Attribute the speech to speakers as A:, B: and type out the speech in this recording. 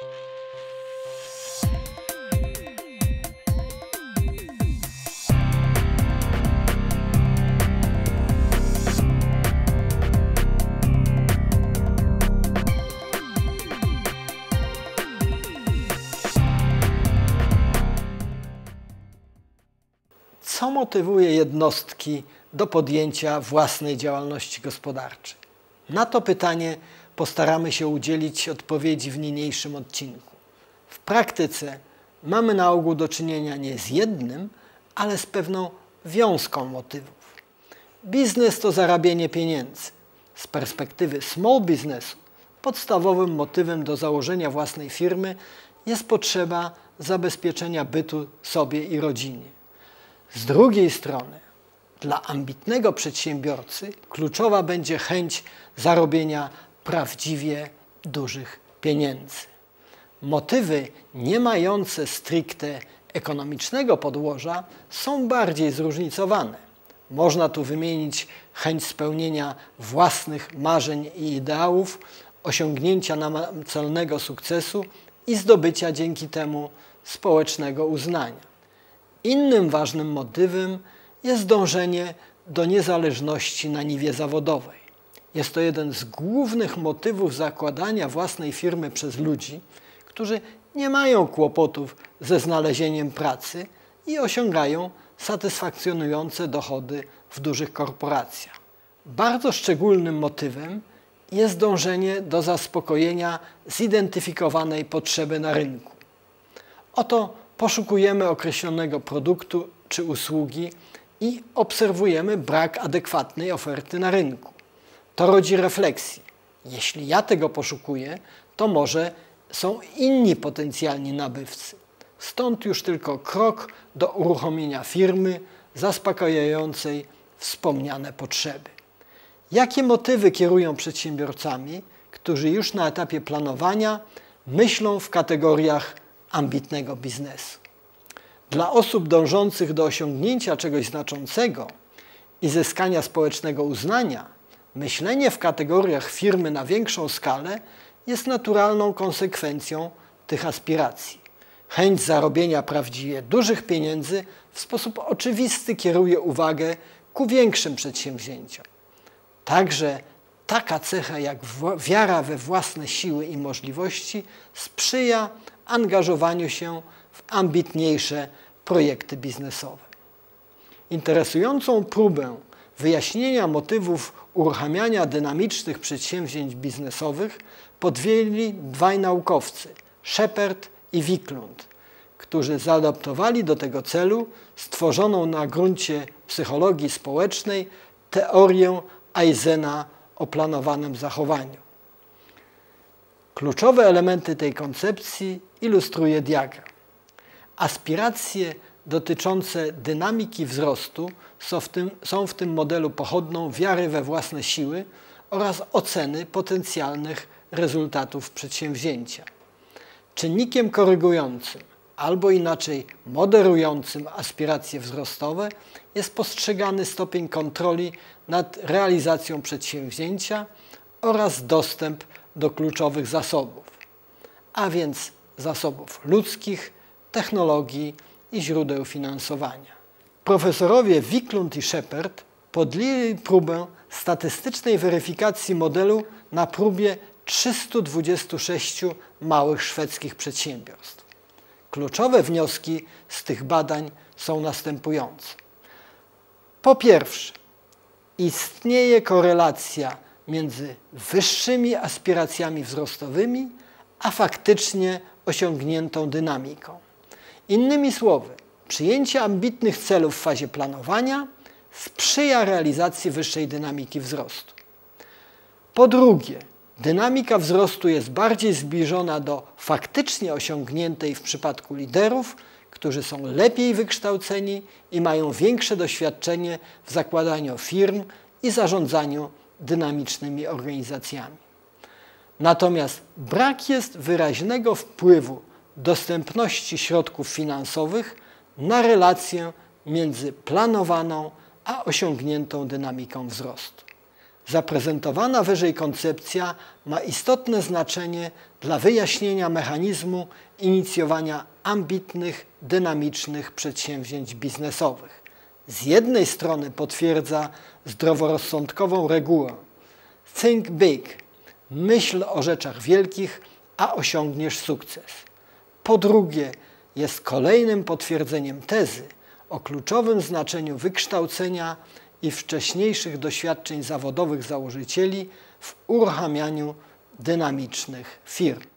A: Co motywuje jednostki do podjęcia własnej działalności gospodarczej? Na to pytanie postaramy się udzielić odpowiedzi w niniejszym odcinku. W praktyce mamy na ogół do czynienia nie z jednym, ale z pewną wiązką motywów. Biznes to zarabianie pieniędzy. Z perspektywy small businessu podstawowym motywem do założenia własnej firmy jest potrzeba zabezpieczenia bytu sobie i rodzinie. Z drugiej strony, dla ambitnego przedsiębiorcy kluczowa będzie chęć zarobienia prawdziwie dużych pieniędzy. Motywy nie mające stricte ekonomicznego podłoża są bardziej zróżnicowane. Można tu wymienić chęć spełnienia własnych marzeń i ideałów, osiągnięcia namacalnego sukcesu i zdobycia dzięki temu społecznego uznania. Innym ważnym motywem jest dążenie do niezależności na niwie zawodowej. Jest to jeden z głównych motywów zakładania własnej firmy przez ludzi, którzy nie mają kłopotów ze znalezieniem pracy i osiągają satysfakcjonujące dochody w dużych korporacjach. Bardzo szczególnym motywem jest dążenie do zaspokojenia zidentyfikowanej potrzeby na rynku. Oto poszukujemy określonego produktu czy usługi i obserwujemy brak adekwatnej oferty na rynku. To rodzi refleksję. Jeśli ja tego poszukuję, to może są inni potencjalni nabywcy. Stąd już tylko krok do uruchomienia firmy zaspokajającej wspomniane potrzeby. Jakie motywy kierują przedsiębiorcami, którzy już na etapie planowania myślą w kategoriach ambitnego biznesu? Dla osób dążących do osiągnięcia czegoś znaczącego i zyskania społecznego uznania, myślenie w kategoriach firmy na większą skalę jest naturalną konsekwencją tych aspiracji. Chęć zarobienia prawdziwie dużych pieniędzy w sposób oczywisty kieruje uwagę ku większym przedsięwzięciom. Także taka cecha jak wiara we własne siły i możliwości sprzyja angażowaniu się w ambitniejsze projekty biznesowe. Interesującą próbę wyjaśnienia motywów uruchamiania dynamicznych przedsięwzięć biznesowych podjęli dwaj naukowcy, Shepard i Wiklund, którzy zaadaptowali do tego celu stworzoną na gruncie psychologii społecznej teorię Eisena o planowanym zachowaniu. Kluczowe elementy tej koncepcji ilustruje diagram. Aspiracje dotyczące dynamiki wzrostu są w, tym, są w tym modelu pochodną wiary we własne siły oraz oceny potencjalnych rezultatów przedsięwzięcia. Czynnikiem korygującym albo inaczej moderującym aspiracje wzrostowe jest postrzegany stopień kontroli nad realizacją przedsięwzięcia oraz dostęp do kluczowych zasobów, a więc zasobów ludzkich, technologii i źródeł finansowania. Profesorowie Wiklund i Shepard podjęli próbę statystycznej weryfikacji modelu na próbie 326 małych szwedzkich przedsiębiorstw. Kluczowe wnioski z tych badań są następujące. Po pierwsze, istnieje korelacja między wyższymi aspiracjami wzrostowymi, a faktycznie osiągniętą dynamiką. Innymi słowy, przyjęcie ambitnych celów w fazie planowania sprzyja realizacji wyższej dynamiki wzrostu. Po drugie, dynamika wzrostu jest bardziej zbliżona do faktycznie osiągniętej w przypadku liderów, którzy są lepiej wykształceni i mają większe doświadczenie w zakładaniu firm i zarządzaniu dynamicznymi organizacjami. Natomiast brak jest wyraźnego wpływu dostępności środków finansowych na relację między planowaną a osiągniętą dynamiką wzrostu. Zaprezentowana wyżej koncepcja ma istotne znaczenie dla wyjaśnienia mechanizmu inicjowania ambitnych, dynamicznych przedsięwzięć biznesowych. Z jednej strony potwierdza zdroworozsądkową regułę Think big, myśl o rzeczach wielkich, a osiągniesz sukces. Po drugie, jest kolejnym potwierdzeniem tezy o kluczowym znaczeniu wykształcenia i wcześniejszych doświadczeń zawodowych założycieli w uruchamianiu dynamicznych firm.